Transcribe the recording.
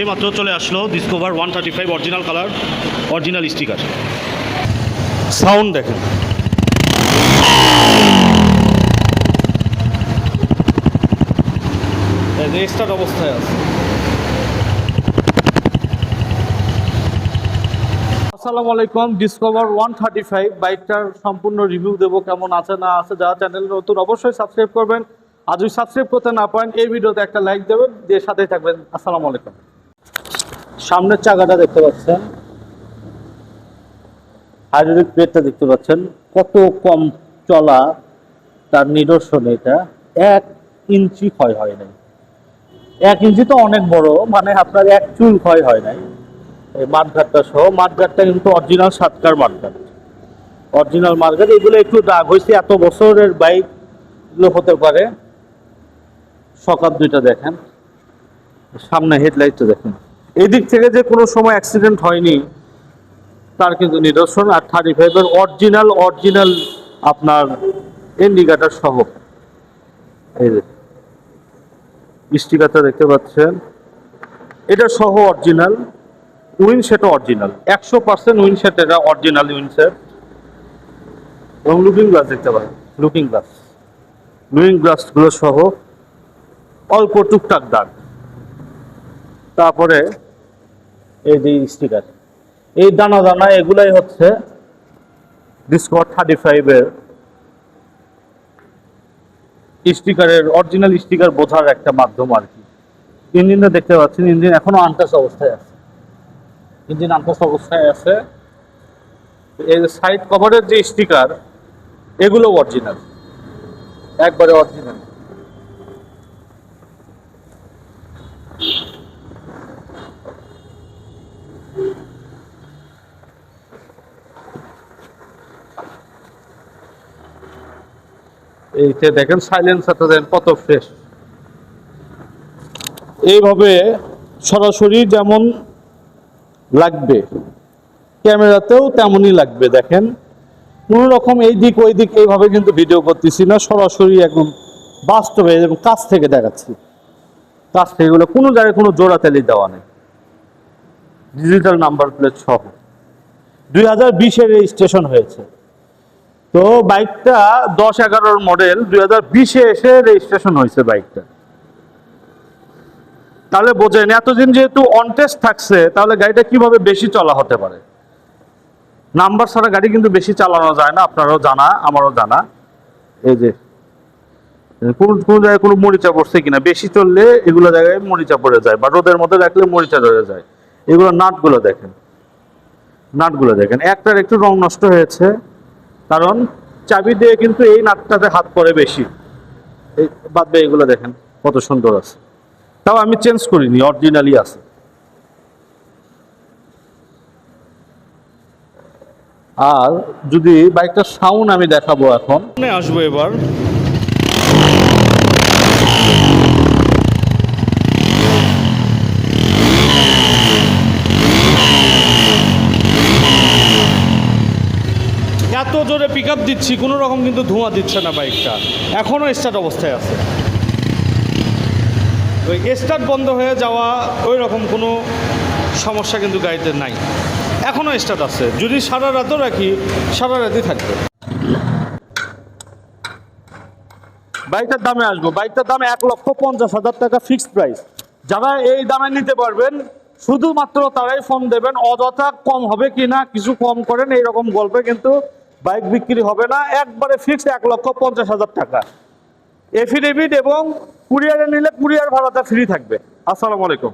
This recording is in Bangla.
এই মাত্র চলে আসলো Discover one thirty five original colour original sticker sound দেখেন স্টার্ট অবস্থায় আছে। আসসালামু আলাইকুম ডিসকভার ওয়ান থার্টি ফাইভ বাইকটার সম্পূর্ণ রিভিউ দেবো, কেমন আছে না আছে, যারা চ্যানেল নতুন অবশ্যই সাবস্ক্রাইব করবেন। আর যদি সাবস্ক্রাইব করতে না পারেন, এই ভিডিওতে একটা লাইক দেবেন, দিয়ে সাথেই থাকবেন। আসসালামু আলাইকুম। সামনের চাকাটা দেখতে পাচ্ছেন। হাইড্রোলিক প্লেটটা দেখতে পাচ্ছেন। কত কম চলা তার নিদর্শন এটা। এক ইঞ্চি ক্ষয় হয় নাই। এক ইঞ্চি তো অনেক বড় মানে আপনার এক চুল ক্ষয় হয় নাই। এই মাঠঘাটটা সহ, মাঠঘাটটা কিন্তু অরিজিনাল সাতকার মাঠঘাট। অরিজিনাল মাঠঘাট, এগুলো একটু দাগ হয়েছে, এত বছরের বাইক এগুলো হতে পারে। সকাল দুইটা দেখেন। সামনে হেডলাইটটা দেখেন। এদিক থেকে যে কোনো সময় অ্যাক্সিডেন্ট হয়নি, তার কিন্তু নিদর্শন আর থার্টি ফাইভের অরিজিনাল অরিজিনাল আপনার ইন্ডিকেটার সহ। এই যে স্টিকারটা দেখতে পাচ্ছেন। এটা সহ অরিজিনাল উইন সেটও অরিজিনাল একশো পার্সেন্ট উইন সেট এটা অরিজিনাল উইন সেট এবং লুকিং গ্লাস দেখতে পারেন লুকিং গ্লাস লুকিং গ্লাসগুলো সহ, অল্প টুকটাক দাগ। তারপরে এই যে স্টিকার এই দানা দানা এগুলাই হচ্ছে ডিসকভার থার্টি ফাইভের স্টিকারের অরিজিনাল স্টিকার বোঝার একটা মাধ্যম আর কি। ইঞ্জিনটা দেখতে পাচ্ছেন, ইঞ্জিন এখনও আনটাস অবস্থায় আছে। ইঞ্জিন আনটাস অবস্থায় আছে। এই সাইড কভারের যে স্টিকার এগুলো অরিজিনাল একবারে অরিজিনাল এইতে দেখেন সাইলেন্সারটা দেখেন কত ফ্রেশ এইভাবে সরাসরি যেমন লাগবে, ক্যামেরাতেও তেমনই লাগবে, দেখেন। কোনো রকম এই দিক ওই দিক এইভাবে কিন্তু ভিডিও করতেছি না, সরাসরি একদম বাস্তবে এবং কাছ থেকে দেখাচ্ছি। কাছ থেকে এগুলো কোনো জায়গায় কোনো জোড়া তেলি দেওয়া নেই। ডিজিটাল নাম্বার প্লেট সহ। দুই হাজার বিশের রেজিস্ট্রেশন হয়েছে। তো বাইকটা দশ এগারোর মডেল দুই হাজার বিশে এসে রেজিস্ট্রেশন হয়েছে বাইকটা। তাহলে বোঝেন, এতদিন যেহেতু অন টেস্ট থাকছে, তাহলে গাড়িটা কীভাবে বেশি চলা হতে পারে? নাম্বার ছাড়া গাড়ি কিন্তু বেশি চালানো যায় না, আপনারও জানা, আমারও জানা। এই যে, কোন কোন জায়গায় কোনো মরিচা পড়ছে কিনা, বেশি চললে এগুলো জায়গায় মরিচা পড়ে যায়, বা রোদের মধ্যে রাখলে মরিচা ধরে যায়। এগুলো নাটগুলো দেখেন নাটগুলো দেখেন। একটার একটু রং নষ্ট হয়েছে। কারণ চাবি দিয়ে কিন্তু এই নাটটাতে হাত পড়ে বেশি। এই বাদ দিয়ে এগুলো দেখেন কত সুন্দর আছে। তাও আমি চেঞ্জ করিনি অরিজিনালি আছে। আর যদি বাইকটার সাউন্ড আমি দেখাবো এখন। আসব এবার। এত জোরে পিক দিচ্ছি, কোনো রকম কিন্তু ধোঁয়া দিচ্ছে না বাইকটা এখনও স্টার্ট অবস্থায় আছে। ওই স্টার্ট বন্ধ হয়ে যাওয়া, ওই রকম কোনো সমস্যা কিন্তু গাড়িতে নাই। এখনও স্টার্ট আছে। যদি সারা রাতও রাখি, সারা রাতই থাকবে। বাইকটার দামে আসব। বাইকটার দাম এক লক্ষ পঞ্চাশ হাজার টাকা ফিক্সড প্রাইস যারা এই দামে নিতে পারবেন, শুধুমাত্র তারাই ফোন দেবেন, অযথা কম হবে কি না কিছু কম করেন, এইরকম গল্পে কিন্তু বাইক বিক্রি হবে না, একবারে ফিক্সড এক লক্ষ পঞ্চাশ হাজার টাকা। এফিডেভিট এবং কুরিয়ারে নিলে কুরিয়ার ভাড়াটা ফ্রি থাকবে। আসসালামু আলাইকুম।